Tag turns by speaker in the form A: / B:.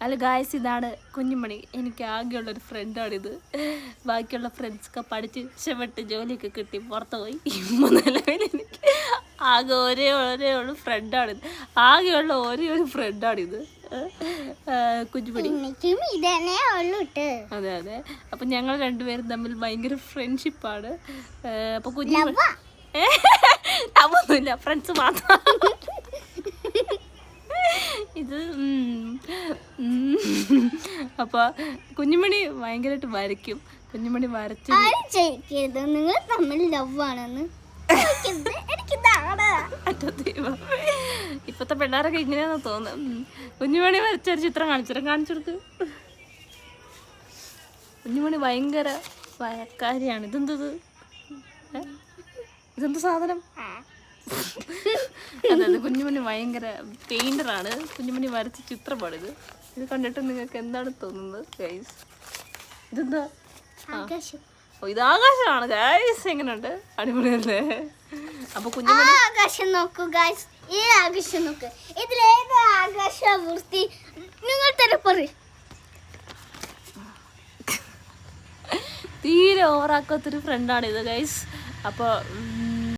A: അല്ല ഗായസ് ഇതാണ് കുഞ്ഞുമണി. എനിക്ക് ആകെയുള്ളൊരു ഫ്രണ്ടാണിത് ബാക്കിയുള്ള ഫ്രണ്ട്സൊക്കെ പഠിച്ച് ഇഷ്ടപ്പെട്ട് ജോലിയൊക്കെ കിട്ടി പുറത്ത് പോയി. ഇമ്മ നിലവിൽ എനിക്ക് ആകെ ഒരേ ഒരേ ഉള്ള ഫ്രണ്ടാണിത് ആകെയുള്ള ഒരേ ഒരു ഫ്രണ്ടാണിത് കുഞ്ഞുമണി. അതെ അതെ. അപ്പം ഞങ്ങൾ രണ്ടുപേരും തമ്മിൽ ഭയങ്കര ഫ്രണ്ട്ഷിപ്പാണ് അപ്പോൾ കുഞ്ഞുമണി അവൊന്നുമില്ല ഫ്രണ്ട്സ് മാത്രം ഇത് ഉം, ഉം. അപ്പൊ കുഞ്ഞുമണി ഭയങ്കരമായിട്ട് വരയ്ക്കും. കുഞ്ഞുമണി വരച്ച്
B: ആരും നിങ്ങൾ തമ്മിൽ ലവ് ആണെന്ന്.
A: ഇപ്പത്തെ പിള്ളേരൊക്കെ ഇങ്ങനെയാന്ന് തോന്നുന്നു. കുഞ്ഞുമണി വരച്ചൊരു ചിത്രം കാണിച്ചിട്ട് കാണിച്ചു കൊടുക്ക് കുഞ്ഞുമണി ഭയങ്കര വയക്കാരിയാണ്. ഇതെന്തത്? ഇതെന്ത് സാധനം? അതെ അതെ കുഞ്ഞുമണി ഭയങ്കര പെയിന്ററാണ് കുഞ്ഞുമണി വരച്ച ചിത്രമാണിത്. ഇത് കണ്ടിട്ട് നിങ്ങൾക്ക് എന്താണ് തോന്നുന്നത് ഗൈസ് ഇതെന്താ?
B: ആകാശം.
A: ഓ ഇത് ആകാശമാണ് ഗൈസ് എങ്ങനെയുണ്ട്? അടിപൊളിയല്ലേ? അപ്പൊ കുഞ്ഞുമണി
B: ആകാശം നോക്കൂ ഗൈസ് ഈ ആകാശം നോക്ക്. ഇതിലേത് ആകാശ വൃത്തി നിങ്ങൾ തന്നെ പറയും.
A: തീരെ ഓവറാക്കാത്തൊരു ഫ്രണ്ടാണ് ഇത് ഗൈസ് അപ്പോൾ